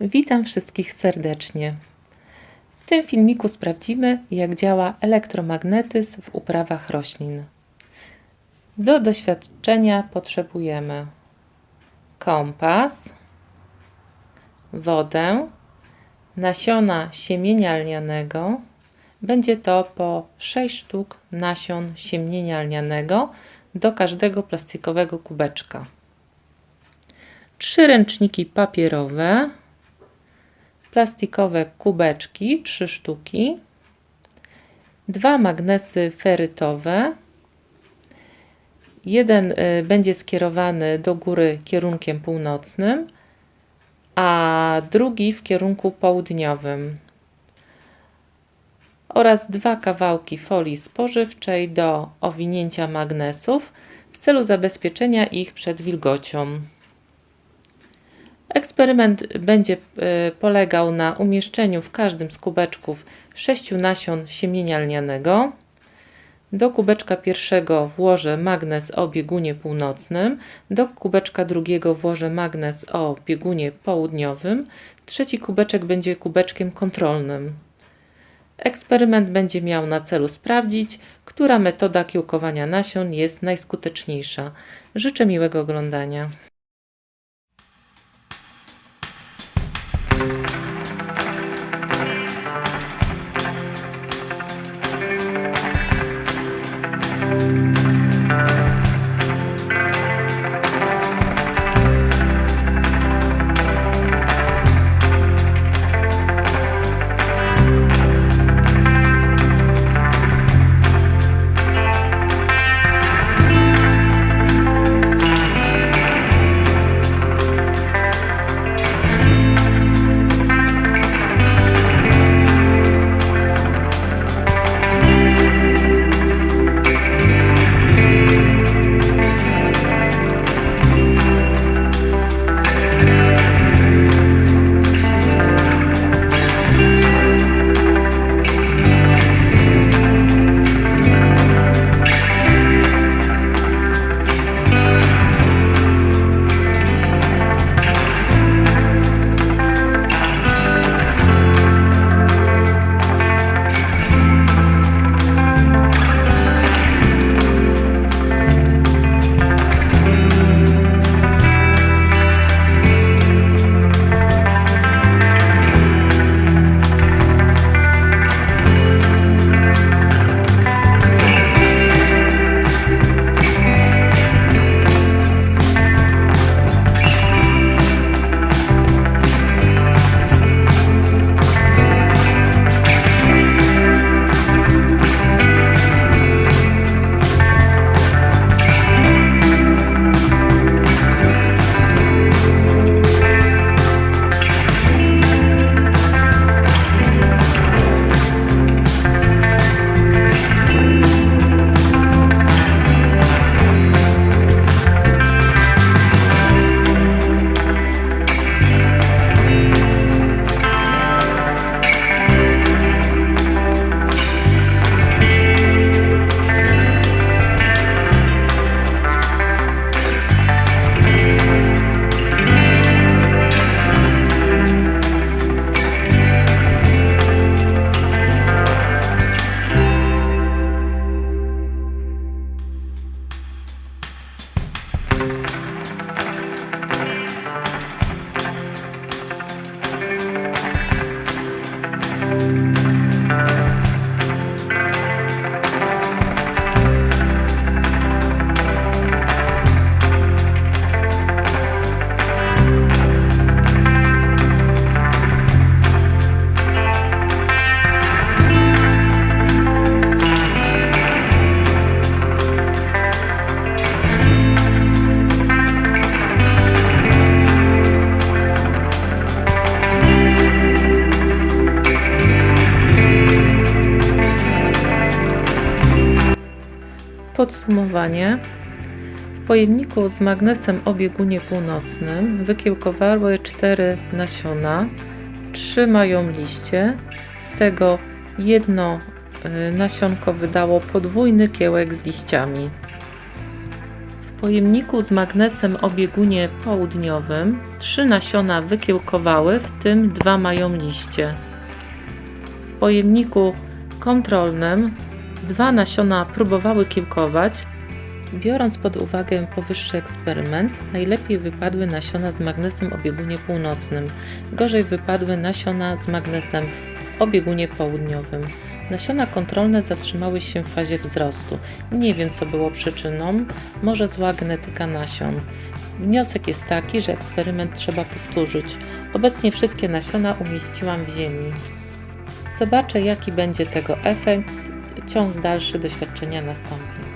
Witam wszystkich serdecznie. W tym filmiku sprawdzimy, jak działa elektromagnetyzm w uprawach roślin. Do doświadczenia potrzebujemy kompas, wodę, nasiona siemienia lnianego. Będzie to po 6 sztuk nasion siemienia lnianego do każdego plastikowego kubeczka. Trzy ręczniki papierowe, plastikowe kubeczki, trzy sztuki, dwa magnesy ferytowe. Jeden y, będzie skierowany do góry kierunkiem północnym, a drugi w kierunku południowym. Oraz dwa kawałki folii spożywczej do owinięcia magnesów w celu zabezpieczenia ich przed wilgocią. Eksperyment będzie e, polegał na umieszczeniu w każdym z kubeczków sześciu nasion siemienia lnianego. Do kubeczka pierwszego włożę magnes o biegunie północnym, do kubeczka drugiego włożę magnes o biegunie południowym, trzeci kubeczek będzie kubeczkiem kontrolnym. Eksperyment będzie miał na celu sprawdzić, która metoda kiełkowania nasion jest najskuteczniejsza. Życzę miłego oglądania. Podsumowanie. W pojemniku z magnesem o biegunie północnym wykiełkowały cztery nasiona. Trzy mają liście, z tego jedno y, nasionko wydało podwójny kiełek z liściami. W pojemniku z magnesem o biegunie południowym trzy nasiona wykiełkowały, w tym dwa mają liście. W pojemniku kontrolnym dwa nasiona próbowały kiełkować. Biorąc pod uwagę powyższy eksperyment, najlepiej wypadły nasiona z magnesem o biegunie północnym, gorzej wypadły nasiona z magnesem o biegunie południowym. Nasiona kontrolne zatrzymały się w fazie wzrostu. Nie wiem, co było przyczyną, może zła genetyka nasion. Wniosek jest taki, że eksperyment trzeba powtórzyć. Obecnie wszystkie nasiona umieściłam w ziemi. Zobaczę, jaki będzie tego efekt. Ciąg dalszy doświadczenia nastąpi.